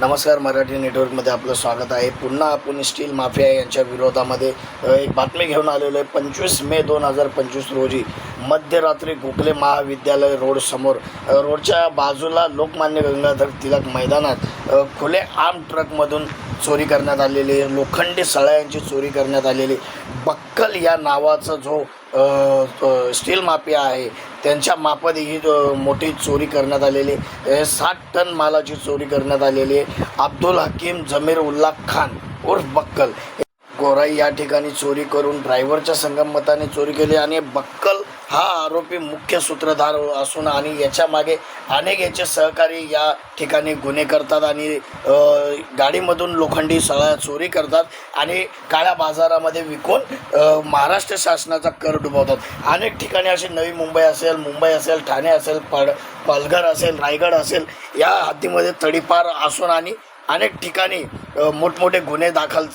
नमस्कार मराठी नेटवर्कमध्ये आपलं स्वागत आहे. पुन्हा आपण स्टील माफिया यांच्या विरोधामध्ये एक बातमी घेऊन आलेलो आहे. पंचवीस मे दोन हजार पंचवीस रोजी मध्यरात्री गोखले महाविद्यालय रोड समोर रोडच्या बाजूला लोकमान्य गंगाधर तिलक मैदानात खुले आम ट्रकमधून चोरी करण्यात आलेली आहे लोखंडी सळ्यांची चोरी करण्यात आलेली. बक्कल या नावाचा जो स्टील माफिया आहे त्यांच्या मापात ही मोठी चोरी करण्यात आलेली. आहे. साठ टन मालाची चोरी करण्यात आलेली. आहे अब्दुल हकीम जमीर उल्ला खान उर्फ बक्कल. गोराई या ठिकाणी चोरी करून ड्रायव्हरच्या संगमताने चोरी केली आणि बक्कल हा आरोपी मुख्य सूत्रधार असून आणि याच्या मागे अनेक याचे सहकारी या ठिकाणी गुन्हे करतात आणि गाडीमधून लोखंडी सळा चोरी करतात आणि काळ्या बाजारामध्ये विकून महाराष्ट्र शासनाचा कर डुबवतात. अनेक ठिकाणी असे नवी मुंबई असेल मुंबई असेल ठाणे असेल पड पालघर असेल रायगड असेल या हद्दीमध्ये तडीपार असून आणि अनेक ठिकाणी मोठमोठे गुन्हे दाखल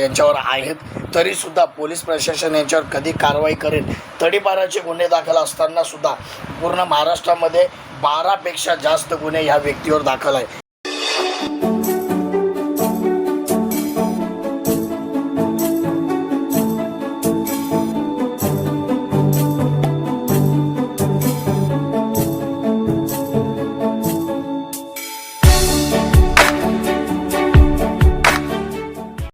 यांच्यावर आहेत. तरीसुद्धा पोलीस प्रशासन यांच्यावर कधी कारवाई करेल तडीपाराचे गुन्हे दाखल असताना सुद्धा पूर्ण महाराष्ट्रामध्ये बारापेक्षा जास्त गुन्हे ह्या व्यक्तीवर दाखल आहे